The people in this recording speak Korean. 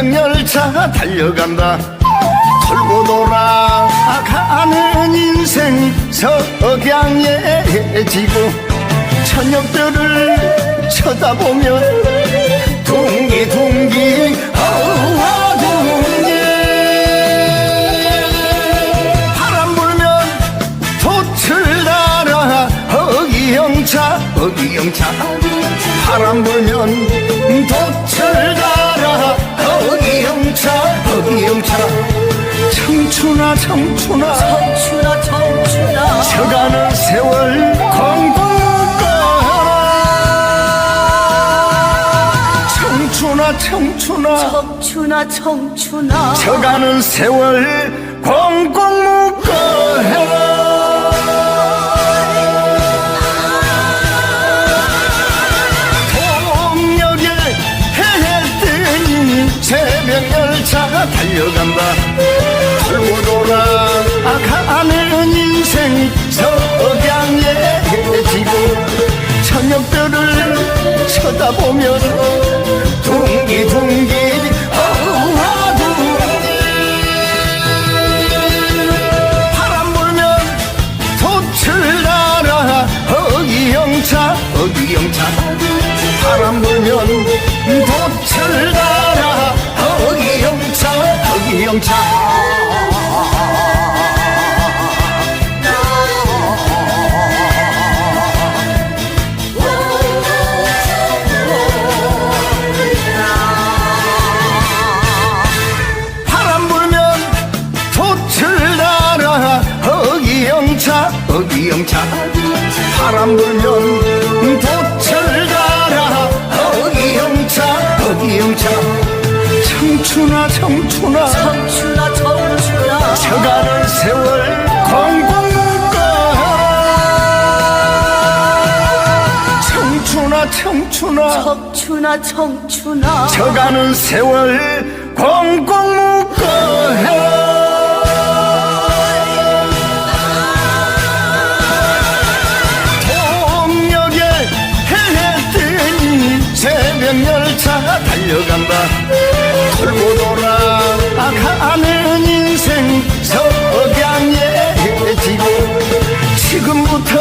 새벽열차 달려간다. 돌고 돌아가는 인생 석양에 지고 저녁별을 쳐다보면 둥기둥기 어와둥기 바람 불면 돛을 달아 어기영차 어기영차. 바람 불면 청춘아 청춘아 청춘아. 청춘아 저가는 세월 공공거라 청춘아 청춘아 청춘아 청춘아. 저가는 세월 공공 묶어해라 동력에 해뜨니 새벽 열차가 달려간다 돌아가는 인생 석양에 지고 저녁별을 쳐다보면 둥기둥기 어와둥기 바람 불면 돛을 달아 어기영차 어기영차? 바람 불면 돛을 달아 어기영차 어기영차 어기영차 어기영차? 바람 불면 돛을 달아 어기영차? 어기영차? 청춘아 청춘아. 청춘아 청춘아. 저가는 세월 공공 묶어라 청춘아 청춘아. 청춘아 청춘아. 저가는 세월 공공 달려간다. 돌고 돌아 가는 인생 석양에 지고 지금부터